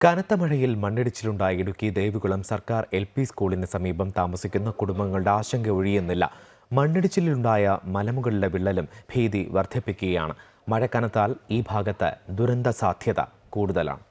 കനത്ത മഴയിൽ മണ്ണിടിച്ചിലുണ്ടായ. ഇടുക്കി ദേവികുളം സർക്കാർ എൽ പി സ്കൂളിന് സമീപം താമസിക്കുന്ന കുടുംബങ്ങളുടെ ആശങ്ക ഒഴിയുന്നില്ല. മണ്ണിടിച്ചിലുണ്ടായ മലമുകളിലെ വിള്ളലും ഭീതി വർദ്ധിപ്പിക്കുകയാണ്. മഴ കനത്താൽ ഈ ഭാഗത്ത് ദുരന്ത സാധ്യത കൂടുതലാണ്.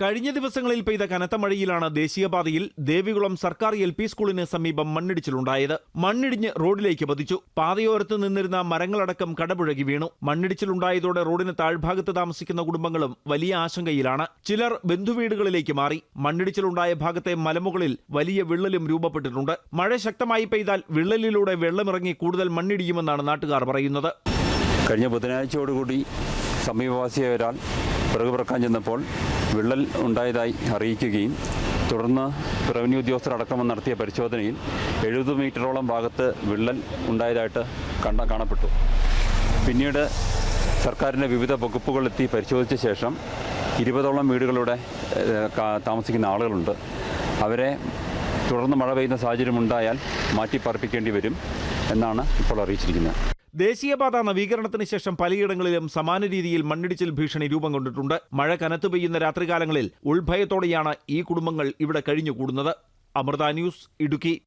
കഴിഞ്ഞ ദിവസങ്ങളിൽ പെയ്ത കനത്ത മഴയിലാണ് ദേശീയപാതയിൽ ദേവികുളം സർക്കാർ എൽ പി സ്കൂളിന് സമീപം മണ്ണിടിച്ചിലുണ്ടായത്. മണ്ണിടിഞ്ഞ് റോഡിലേക്ക് പതിച്ചു. പാതയോരത്ത് നിന്നിരുന്ന മരങ്ങളടക്കം കടപുഴകി വീണു. മണ്ണിടിച്ചിലുണ്ടായതോടെ റോഡിന് താഴ്ഭാഗത്ത് താമസിക്കുന്ന കുടുംബങ്ങളും വലിയ ആശങ്കയിലാണ്. ചിലർ ബന്ധുവീടുകളിലേക്ക് മാറി. മണ്ണിടിച്ചിലുണ്ടായ ഭാഗത്തെ മലമുകളിൽ വലിയ വിള്ളലും രൂപപ്പെട്ടിട്ടുണ്ട്. മഴ ശക്തമായി പെയ്താൽ വിള്ളലിലൂടെ വെള്ളമിറങ്ങി കൂടുതൽ മണ്ണിടിയുമെന്നാണ് നാട്ടുകാർ പറയുന്നത്. കഴിഞ്ഞ ബുധനാഴ്ചയോടുകൂടി സമീപവാസിയായ ഒരാൾ പിറകു പിറക്കാൻ ചെന്നപ്പോൾ വിള്ളൽ ഉണ്ടായതായി അറിയിക്കുകയും തുടർന്ന് റവന്യൂ ഉദ്യോഗസ്ഥർ അടക്കം നടത്തിയ പരിശോധനയിൽ എഴുപത് മീറ്ററോളം ഭാഗത്ത് വിള്ളൽ ഉണ്ടായതായിട്ട് കണ്ട കാണപ്പെട്ടു. പിന്നീട് സർക്കാരിന്റെ വിവിധ വകുപ്പുകളെത്തി പരിശോധിച്ച ശേഷം ഇരുപതോളം വീടുകളുടെ താമസിക്കുന്ന ആളുകളുണ്ട്. അവരെ തുടർന്ന് മഴ പെയ്യുന്ന സാഹചര്യം ഉണ്ടായാൽ വരും എന്നാണ് ഇപ്പോൾ അറിയിച്ചിരിക്കുന്നത്. ദേശീയപാത നവീകരണത്തിന് ശേഷം പലയിടങ്ങളിലും സമാന രീതിയിൽ മണ്ണിടിച്ചിൽ ഭീഷണി രൂപം കൊണ്ടിട്ടുണ്ട്. മഴ കനത്തു പെയ്യുന്ന രാത്രികാലങ്ങളിൽ ഉൾഭയത്തോടെയാണ് ഈ കുടുംബങ്ങൾ ഇവിടെ കഴിഞ്ഞുകൂടുന്നത്. അമൃത ന്യൂസ് ഇടുക്കി.